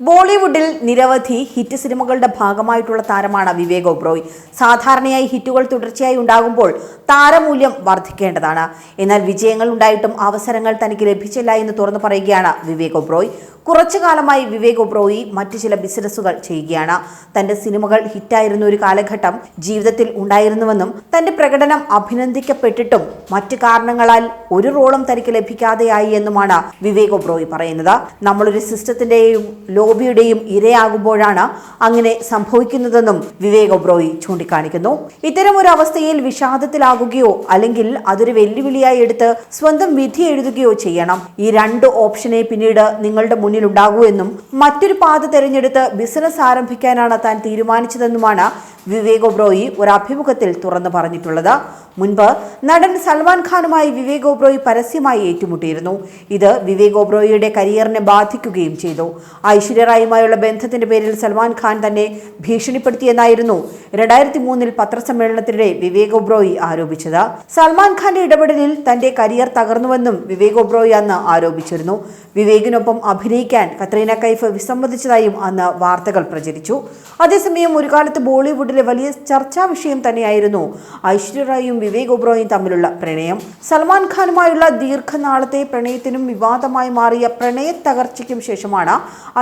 ബോളിവുഡിൽ നിരവധി ഹിറ്റ് സിനിമകളുടെ ഭാഗമായിട്ടുള്ള താരമാണ് വിവേക് ഒബ്രോയ് സാധാരണയായി ഹിറ്റുകൾ തുടർച്ചയായി ഉണ്ടാകുമ്പോൾ താരമൂല്യം വർദ്ധിക്കേണ്ടതാണ്. എന്നാൽ വിജയങ്ങൾ ഉണ്ടായിട്ടും അവസരങ്ങൾ തനിക്ക് ലഭിച്ചില്ല എന്ന് തുറന്നു പറയുകയാണ് വിവേക് ഒബ്രോയ് കുറച്ചു കാലമായി വിവേക് ഒബ്രോയി മറ്റു ചില ബിസിനസ്സുകൾ ചെയ്യുകയാണ്. തന്റെ സിനിമകൾ ഹിറ്റായിരുന്ന ഒരു കാലഘട്ടം ജീവിതത്തിൽ ഉണ്ടായിരുന്നുവെന്നും തന്റെ പ്രകടനം അഭിനന്ദിക്കപ്പെട്ടിട്ടും മറ്റു കാരണങ്ങളാൽ ഒരു റോളും തനിക്ക് ലഭിക്കാതെയായി എന്നുമാണ് വിവേക് ഒബ്രോയി പറയുന്നത്. നമ്മളൊരു സിസ്റ്റത്തിന്റെയും ലോബിയുടെയും ഇരയാകുമ്പോഴാണ് അങ്ങനെ സംഭവിക്കുന്നതെന്നും വിവേക് ഒബ്രോയി ചൂണ്ടിക്കാണിക്കുന്നു. ഇത്തരം ഒരു അവസ്ഥയിൽ വിഷാദത്തിലാകുകയോ അല്ലെങ്കിൽ അതൊരു വെല്ലുവിളിയായി എടുത്ത് സ്വന്തം വിധി എഴുതുകയോ ചെയ്യണം. ഈ രണ്ട് ഓപ്ഷനെ പിന്നീട് നിങ്ങളുടെ മുന്നിൽ ഉണ്ടാകൂ എന്നും മറ്റൊരു പാത തെരഞ്ഞെടുത്ത് ബിസിനസ് ആരംഭിക്കാനാണ് താൻ തീരുമാനിച്ചതെന്നുമാണ് വിവേക് ഒബ്രോയി ഒരു അഭിമുഖത്തിൽ തുറന്നു പറഞ്ഞിട്ടുള്ളത്. മുൻപ് നടൻ സൽമാൻ ഖാനുമായി വിവേക് ഒബ്രോയി പരസ്യമായി ഏറ്റുമുട്ടിയിരുന്നു. ഇത് വിവേക് ഒബ്രോയിയുടെ കരിയറിനെ ബാധിക്കുകയും ചെയ്തു. ഐശ്വര്യ റായുമായുള്ള ബന്ധത്തിന്റെ പേരിൽ സൽമാൻ ഖാൻ തന്നെ ഭീഷണിപ്പെടുത്തിയെന്നായിരുന്നു രണ്ടായിരത്തി മൂന്നിൽ പത്രസമ്മേളനത്തിനിടെ വിവേക് ഒബ്രോയി ആരോപിച്ചത്. സൽമാൻ ഖാന്റെ ഇടപെടലിൽ തന്റെ കരിയർ തകർന്നുവെന്നും വിവേക് ഒബ്രോയി അന്ന് ആരോപിച്ചിരുന്നു. വിവേകിനൊപ്പം അഭിനയിക്കാൻ കത്രീന കൈഫ് വിസമ്മതിച്ചതായും അന്ന് വാർത്തകൾ പ്രചരിച്ചു. അതേസമയം ഒരു കാലത്ത് ബോളിവുഡിലെ വലിയ ചർച്ചാ വിഷയം തന്നെയായിരുന്നു. ഐശ്വര്യ റായും വിവേക് ഒബ്രോയും തമ്മിലുള്ള പ്രണയം. സൽമാൻ ഖാനുമായുള്ള ദീർഘനാളത്തെ പ്രണയത്തിനും വിവാദമായി മാറിയ പ്രണയ തകർച്ചയ്ക്കും ശേഷമാണ്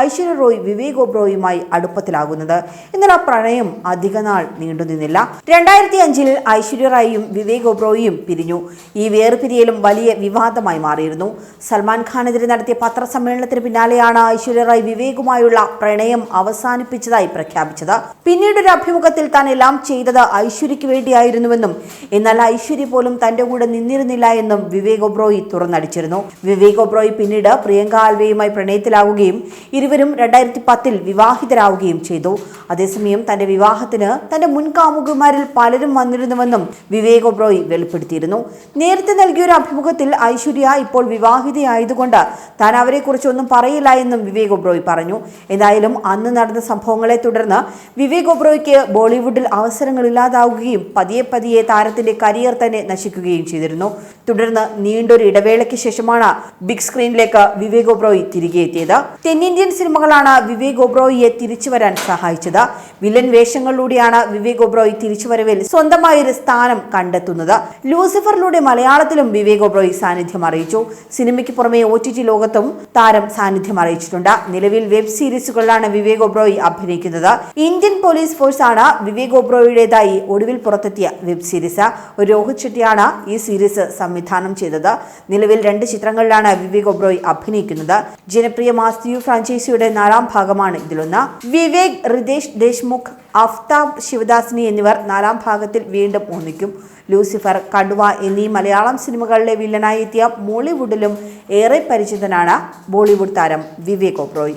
ഐശ്വര്യ റോയ് വിവേക് ഒബ്രോയുമായി അടുപ്പത്തിലാകുന്നത്. എന്നാൽ ആ പ്രണയം അധികനാൾ നീണ്ടുനിന്നില്ല രണ്ടായിരത്തി അഞ്ചിൽ ഐശ്വര്യ റായിയും വിവേക് ഒബ്രോയും പിരിഞ്ഞു. ഈ വേർപിരിയലും വലിയ വിവാദമായി മാറിയിരുന്നു. സൽമാൻ ഖാനെതിരെ നടത്തിയ പത്രസമ്മേളനത്തിന് പിന്നാലെയാണ് ഐശ്വര്യ റായ് വിവേകുമായുള്ള പ്രണയം അവസാനിപ്പിച്ചതായി പ്രഖ്യാപിച്ചത്. പിന്നീട് ഒരു അഭിമുഖത്തിൽ താൻ എല്ലാം ചെയ്തത് ഐശ്വര്യയ്ക്ക് വേണ്ടിയായിരുന്നുവെന്നും എന്നാൽ ഐശ്വര്യ പോലും തന്റെ കൂടെ നിന്നിരുന്നില്ല എന്നും വിവേക് ഒബ്രോയി തുറന്നടിച്ചിരുന്നു. വിവേക് ഒബ്രോയി പിന്നീട് പ്രിയങ്ക ആൽവയുമായി പ്രണയത്തിലാവുകയും ഇരുവരും രണ്ടായിരത്തി പത്തിൽ വിവാഹിതരാവുകയും ചെയ്തു. അതേസമയം തന്റെ വിവാഹത്തിന് തന്റെ മുൻകാമുകുമാരിൽ പലരും വന്നിരുന്നുവെന്നും വിവേക് ഒബ്രോയി വെളിപ്പെടുത്തിയിരുന്നു. നേരത്തെ നൽകിയ ഒരു അഭിമുഖത്തിൽ ഐശ്വര്യ ഇപ്പോൾ വിവാഹിതയായതുകൊണ്ട് താൻ അവരെക്കുറിച്ചൊന്നും പറയില്ല എന്നും വിവേക് ഒബ്രോയി പറഞ്ഞു. എന്തായാലും അന്ന് നടന്ന സംഭവങ്ങളെ തുടർന്ന് വിവേക് ഒബ്രോയ്ക്ക് ബോളിവുഡിൽ അവസരങ്ങളില്ലാതാവുകയും പതിയെ പതിയെ താരത്തിന്റെ കരിയർ തന്നെ നശിക്കുകയും ചെയ്തിരുന്നു. തുടർന്ന് നീണ്ടൊരു ഇടവേളയ്ക്ക് ശേഷമാണ് ബിഗ് സ്ക്രീനിലേക്ക് വിവേക് ഒബ്രോയി തിരികെ എത്തിയത്. തെന്നിന്ത്യൻ സിനിമകളാണ് വിവേക് ഒബ്രോയിയെ തിരിച്ചു വരാൻ സഹായിച്ചത്. വില്ലൻ വേഷങ്ങളിലൂടെയാണ് വിവേക് ഒബ്രോയി തിരിച്ചുവരവിൽ സ്വന്തമായ ഒരു സ്ഥാനം കണ്ടെത്തുന്നത്. ലൂസിഫറിലൂടെ മലയാളത്തിലും വിവേക് ഒബ്രോയി സാന്നിധ്യം അറിയിച്ചു. സിനിമയ്ക്ക് പുറമെ ഒ ടി ലോകത്തും താരം സാന്നിധ്യം അറിയിച്ചിട്ടുണ്ട്. നിലവിൽ വെബ് സീരീസുകളിലാണ് വിവേക് ഒബ്രോയി അഭിനയിക്കുന്നത്. ഇന്ത്യൻ പോലീസ് ഫോഴ്സാണ് വിവേക് ഒബ്രോയുടേതായി ഒടുവിൽ പുറത്തെത്തിയ വെബ് സീരീസ് രോഹിത് ഷെട്ടിയാണ് ഈ സീരീസ് സംവിധാനം ചെയ്തത്. നിലവിൽ രണ്ട് ചിത്രങ്ങളിലാണ് വിവേക് ഒബ്രോയ് അഭിനയിക്കുന്നത്. ജനപ്രിയ മാസ്തിയു ഫ്രാഞ്ചൈസിയുടെ നാലാം ഭാഗമാണ് ഇതിലൊന്ന്. വിവേക് റിതേഷ് ദേശ്മുഖ് അഫ്താബ് ശിവദാസിനി എന്നിവർ നാലാം ഭാഗത്തിൽ വീണ്ടും ഒന്നിക്കും. ലൂസിഫർ കടുവ എന്നീ മലയാളം സിനിമകളിലെ വില്ലനായി എത്തിയ മോളിവുഡിലും ഏറെ പരിചിതനാണ് ബോളിവുഡ് താരം വിവേക് ഒബ്രോയ്